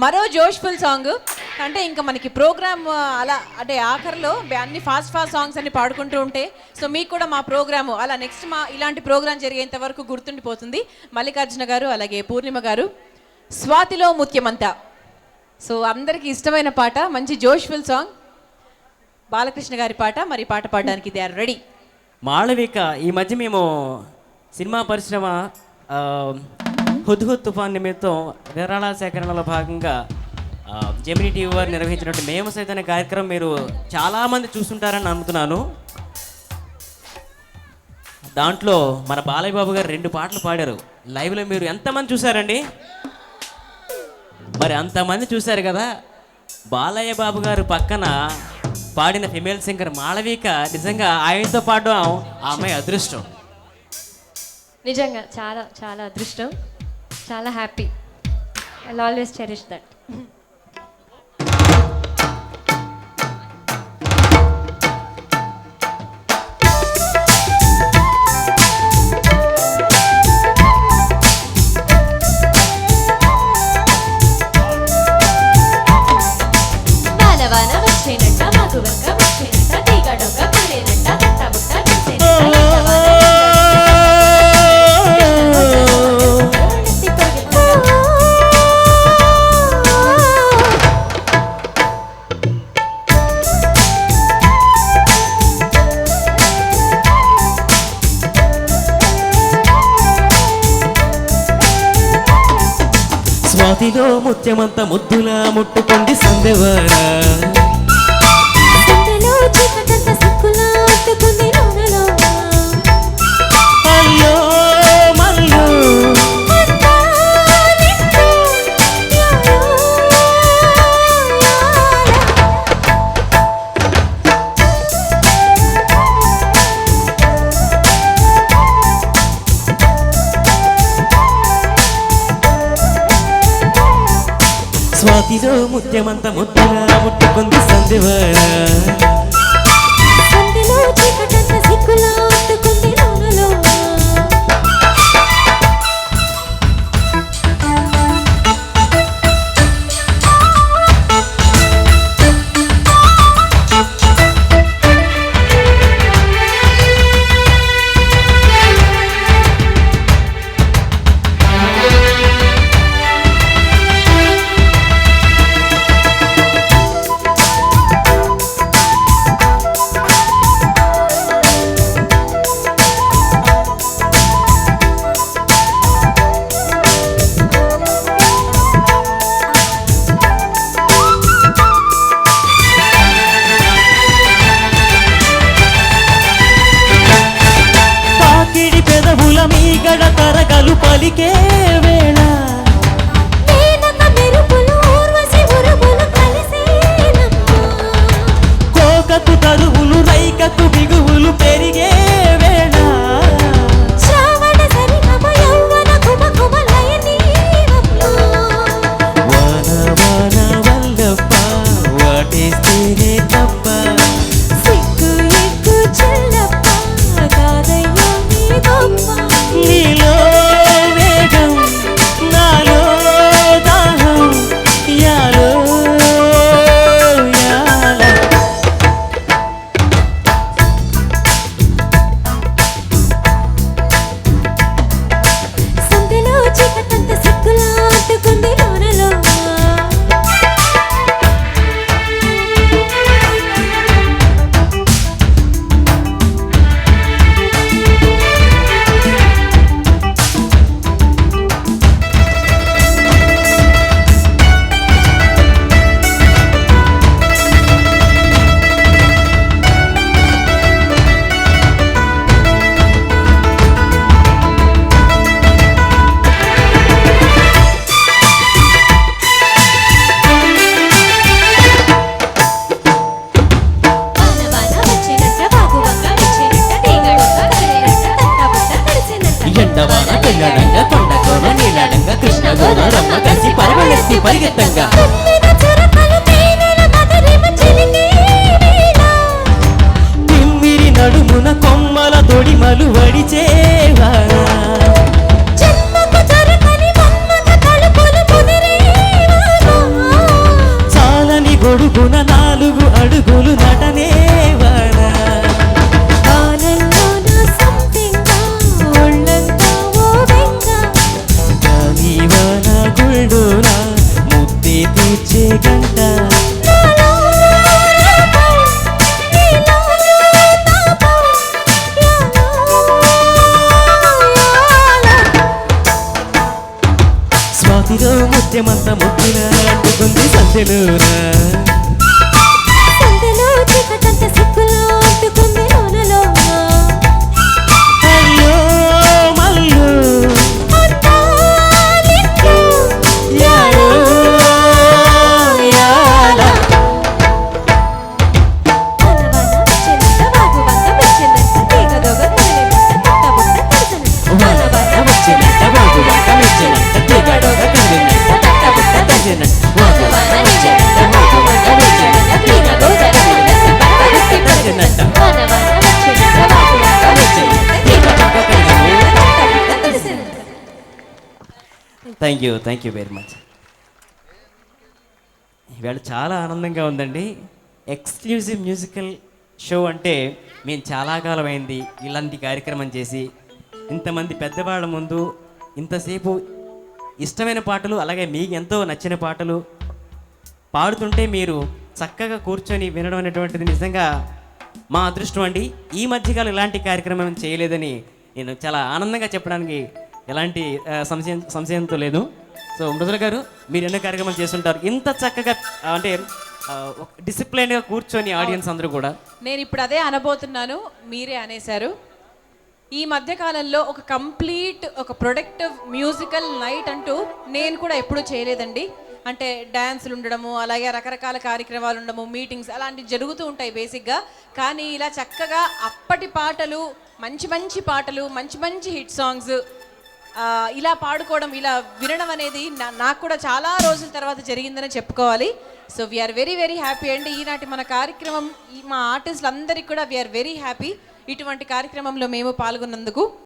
మరో జోష్ఫుల్ సాంగ్. అంటే ఇంకా మనకి ప్రోగ్రామ్ అలా అంటే ఆఖరిలో అన్ని ఫాస్ట్ ఫాస్ట్ సాంగ్స్ అన్ని పాడుకుంటూ ఉంటే సో మీకు కూడా మా ప్రోగ్రాము అలా నెక్స్ట్ మా ఇలాంటి ప్రోగ్రామ్ జరిగేంత వరకు గుర్తుండిపోతుంది. మల్లికార్జున గారు అలాగే పూర్ణిమ గారు స్వాతిలో ముఖ్యమంత. సో అందరికీ ఇష్టమైన పాట మంచి జోష్ఫుల్ సాంగ్. బాలకృష్ణ గారి పాట మరి పాట పాడడానికి దే ఆర్ రెడీ. మాళవిక ఈ మధ్య మేము సినిమా పరిశ్రమ ఆ, హుద్హుద్ తుఫాన్ నిమిత్తం విరాళ సేకరణలో భాగంగా జెమిని జెమినీ టీవీ వారు నిర్వహించినటువంటి మేము సైతం అనే కార్యక్రమం మీరు చాలామంది చూస్తుంటారని నమ్ముతున్నాను. దాంట్లో మన బాలయ్య బాబు గారు రెండు పాటలు పాడారు. లైవ్లో మీరు ఎంతమంది చూసారండి మరి అంతమంది చూశారు కదా. బాలయ్య బాబు గారు పక్కన పాడిన ఫిమేల్ సింగర్ మాళవిక నిజంగా ఆయనతో పాడడం ఆ అమ్మాయి అదృష్టం. నిజంగా చాలా చాలా అదృష్టం. చాలా happy. I always cherish that చేతిలో ముత్యమంత ముద్దులా ముట్టుకుంది సందెవారా? స్వాతిలో ముత్యమంత ముద్దులా ముట్టుకుంది సందెవారా ಹೋಲಿಕೆ ఎండవాన పెళ్ళడంగా నీలడంగ కృష్ణ గోన రమ్మ కలిసి పరమలెత్తి పరిగెత్తంగా. తిమ్మిరి నడుమున కొమ్మల దొడిమలు వడిచేవా செலுற. Thank you thank you very much ఈవేళ చాలా ఆనందంగా ఉందండి. ఎక్స్క్లూజివ్ మ్యూజికల్ షో అంటే మేము చాలా కాలం అయింది ఇలాంటి కార్యక్రమం చేసి ఇంతమంది పెద్దవాళ్ళ ముందు ఇంతసేపు ఇష్టమైన పాటలు అలాగే మీకు ఎంతో నచ్చిన పాటలు పాడుతుంటే మీరు చక్కగా కూర్చొని వినడం అనేటువంటిది నిజంగా మా అదృష్టం అండి. ఈ మధ్యకాలం ఇలాంటి కార్యక్రమం చేయలేదని నేను చాలా ఆనందంగా చెప్పడానికి ఎలాంటి సంశయం సంశయంతో లేదు. సో మృదుల గారు మీరు ఎన్నో కార్యక్రమాలు చేస్తుంటారు. ఇంత చక్కగా అంటే డిసిప్లైన్గా కూర్చొని ఆడియన్స్ అందరూ కూడా. నేను ఇప్పుడు అదే అనబోతున్నాను మీరే అనేశారు. ఈ మధ్య కాలంలో ఒక కంప్లీట్ ఒక ప్రొడక్టివ్ మ్యూజికల్ నైట్ అంటూ నేను కూడా ఎప్పుడూ చేయలేదండి. అంటే డ్యాన్సులు ఉండడము అలాగే రకరకాల కార్యక్రమాలు ఉండడము మీటింగ్స్ అలాంటివి జరుగుతూ ఉంటాయి బేసిక్గా కానీ ఇలా చక్కగా అప్పటి పాటలు మంచి మంచి పాటలు మంచి మంచి హిట్ సాంగ్స్ ఇలా పాడుకోవడం ఇలా వినడం అనేది నా- నాకు కూడా చాలా రోజుల తర్వాత జరిగిందని చెప్పుకోవాలి. So we are very very happy అండి. ఈనాటి మన కార్యక్రమం మా ఆర్టిస్టులందరికీ కూడా వీఆర్ వెరీ హ్యాపీ ఇటువంటి కార్యక్రమంలో మేము పాల్గొన్నందుకు.